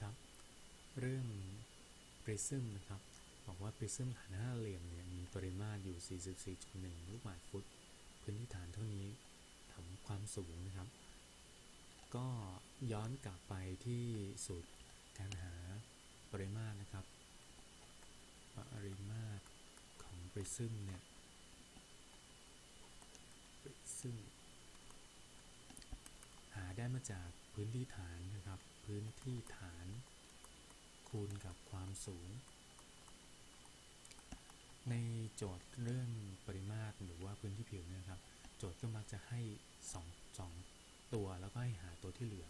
ครับ เรื่อง prism นะครับบอกว่า prism ฐานห้าเหลี่ยมเนี่ยมีปริมาตรอยู่ 44.1 ลูกบาศก์ฟุต พื้นที่ฐานเท่านี้ทำความสูงนะครับ ก็ย้อนกลับไปที่สูตรการหาปริมาตรนะครับ ปริมาตรของ prism เนี่ย prism หา ได้มาจากพื้นที่ฐานนะครับ พื้นที่ฐาน คูณกับความสูง ในโจทย์เรื่องปริมาตรหรือว่าพื้นที่ผิวเนยครับ โจทย์ก็มักจะให้สองสองตัวแล้วก็ให้หาตัวที่เหลือ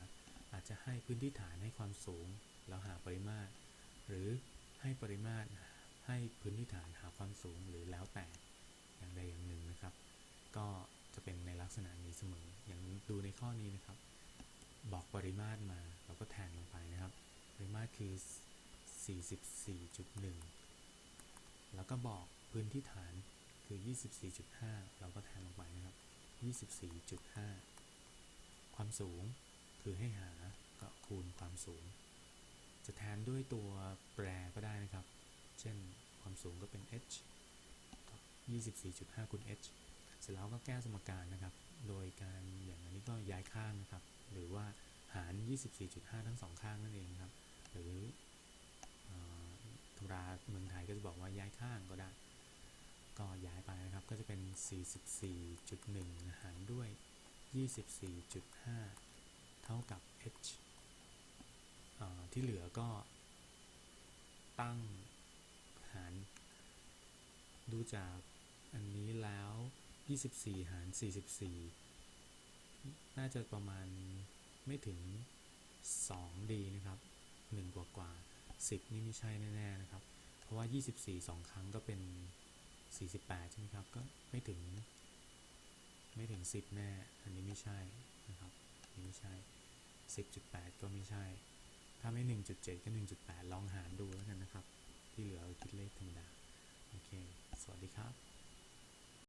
อาจจะให้พื้นที่ฐานให้ความสูง แล้วหาปริมาตร หรือให้ปริมาตรให้พื้นที่ฐานหาความสูงหรือแล้วแต่อย่างใดอย่างหนึ่งนะครับ ก็จะเป็นในลักษณะนี้เสมออย่างดูในข้อนี้นะครับ บอกปริมาตรมา เราก็แทนลงไปนะครับ ปริมาตรคือ 44.1 แล้วก็บอกพื้นที่ฐานคือ 24.5 เราก็แทนลงไปนะครับ 24.5 ความสูงคือให้หาก็คูณความสูง จะแทนด้วยตัวแปรก็ได้นะครับ เช่นความสูงก็เป็น h 24.5คูณ h เสร็จแล้วก็แก้สมการนะครับ โดยการอย่างอันนี้ก็ย้ายข้างนะครับ 24.5 ทั้งสองข้างนั่นเองครับ หรือเอ่อตำราเมืองไทยก็จะบอกว่าย้ายข้างก็ได้ ก็ย้ายไปนะครับ ก็จะเป็น 44.1 หารด้วย 24.5 เท่ากับ h ที่เหลือก็ตั้งหาร ดูจากอันนี้แล้ว 24 หาร 44 น่าจะประมาณไม่ถึง 2ดีนะครับ1กว่ากว่า10 นี่ไม่ใช่แน่ๆนะครับ เพราะว่า 24 2 ครั้งก็เป็น 48 ใช่ไหมครับ ก็ไม่ถึง ไม่ถึง 10 แน่ อันนี้ไม่ใช่นะครับอันนี้ไม่ใช่ 10.8 ก็ไม่ใช่ ถ้าไม่ 1.7 ก็ 1.8 ลองหารดูแล้วกันนะครับ ที่เหลือคิดเลขธรรมดา โอเค สวัสดีครับ